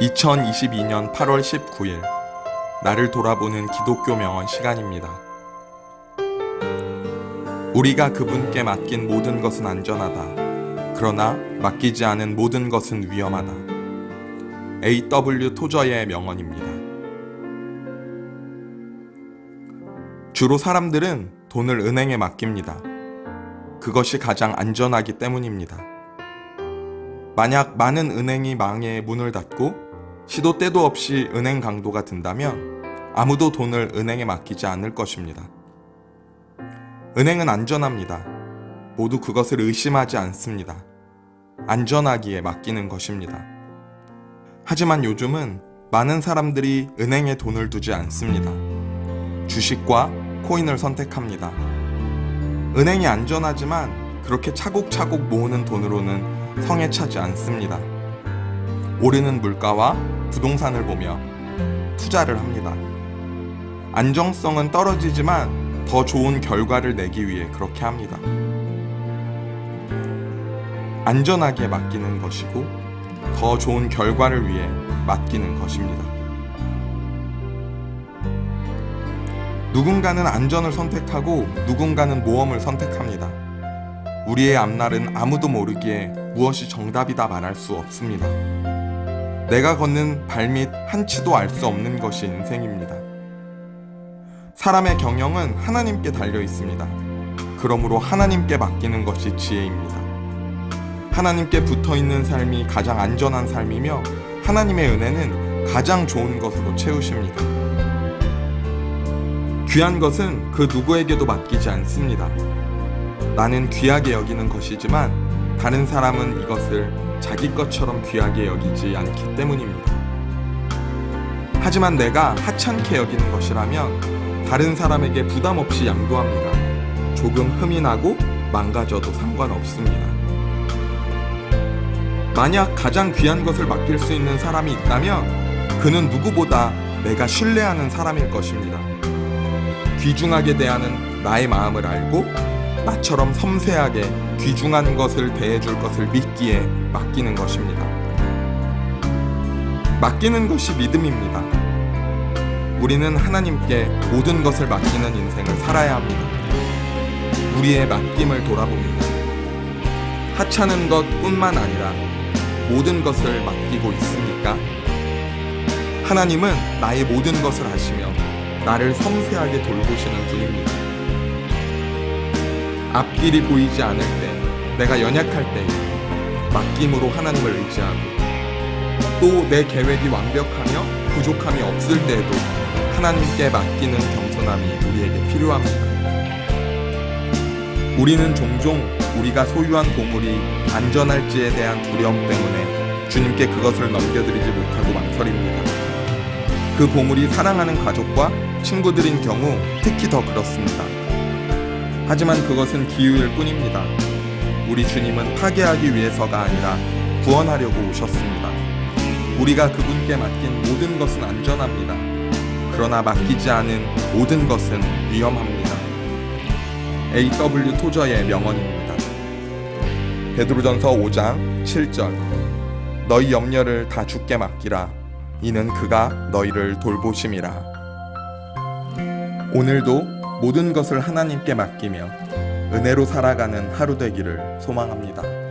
2022년 8월 19일 나를 돌아보는 기독교 명언 시간입니다. 우리가 그분께 맡긴 모든 것은 안전하다. 그러나 맡기지 않은 모든 것은 위험하다. A.W. 토저의 명언입니다. 주로 사람들은 돈을 은행에 맡깁니다. 그것이 가장 안전하기 때문입니다. 만약 많은 은행이 망해 문을 닫고 시도 때도 없이 은행 강도가 든다면 아무도 돈을 은행에 맡기지 않을 것입니다. 은행은 안전합니다. 모두 그것을 의심하지 않습니다. 안전하기에 맡기는 것입니다. 하지만 요즘은 많은 사람들이 은행에 돈을 두지 않습니다. 주식과 코인을 선택합니다. 은행이 안전하지만 그렇게 차곡차곡 모으는 돈으로는 성에 차지 않습니다. 오르는 물가와 부동산을 보며 투자를 합니다. 안정성은 떨어지지만 더 좋은 결과를 내기 위해 그렇게 합니다. 안전하게 맡기는 것이고 더 좋은 결과를 위해 맡기는 것입니다. 누군가는 안전을 선택하고 누군가는 모험을 선택합니다. 우리의 앞날은 아무도 모르기에 무엇이 정답이다 말할 수 없습니다. 내가 걷는 발밑 한 치도 알 수 없는 것이 인생입니다. 사람의 경영은 하나님께 달려 있습니다. 그러므로 하나님께 맡기는 것이 지혜입니다. 하나님께 붙어 있는 삶이 가장 안전한 삶이며 하나님의 은혜는 가장 좋은 것으로 채우십니다. 귀한 것은 그 누구에게도 맡기지 않습니다. 나는 귀하게 여기는 것이지만 다른 사람은 이것을 자기 것처럼 귀하게 여기지 않기 때문입니다. 하지만 내가 하찮게 여기는 것이라면 다른 사람에게 부담 없이 양도합니다. 조금 흠이 나고 망가져도 상관없습니다. 만약 가장 귀한 것을 맡길 수 있는 사람이 있다면 그는 누구보다 내가 신뢰하는 사람일 것입니다. 귀중하게 대하는 나의 마음을 알고 나처럼 섬세하게 귀중한 것을 대해줄 것을 믿기에 맡기는 것입니다. 맡기는 것이 믿음입니다. 우리는 하나님께 모든 것을 맡기는 인생을 살아야 합니다. 우리의 맡김을 돌아봅니다. 하찮은 것 뿐만 아니라 모든 것을 맡기고 있습니까? 하나님은 나의 모든 것을 아시며 나를 섬세하게 돌보시는 분입니다. 앞길이 보이지 않을 때, 내가 연약할 때, 맡김으로 하나님을 의지하고, 또 내 계획이 완벽하며 부족함이 없을 때에도 하나님께 맡기는 겸손함이 우리에게 필요합니다. 우리는 종종 우리가 소유한 보물이 안전할지에 대한 두려움 때문에 주님께 그것을 넘겨드리지 못하고 망설입니다. 그 보물이 사랑하는 가족과 친구들인 경우 특히 더 그렇습니다. 하지만 그것은 기우일 뿐입니다. 우리 주님은 파괴하기 위해서가 아니라 구원하려고 오셨습니다. 우리가 그분께 맡긴 모든 것은 안전합니다. 그러나 맡기지 않은 모든 것은 위험합니다. A.W. 토저의 명언입니다. 베드로전서 5장 7절 너희 염려를 다 주께 맡기라 이는 그가 너희를 돌보심이라 오늘도 모든 것을 하나님께 맡기며 은혜로 살아가는 하루 되기를 소망합니다.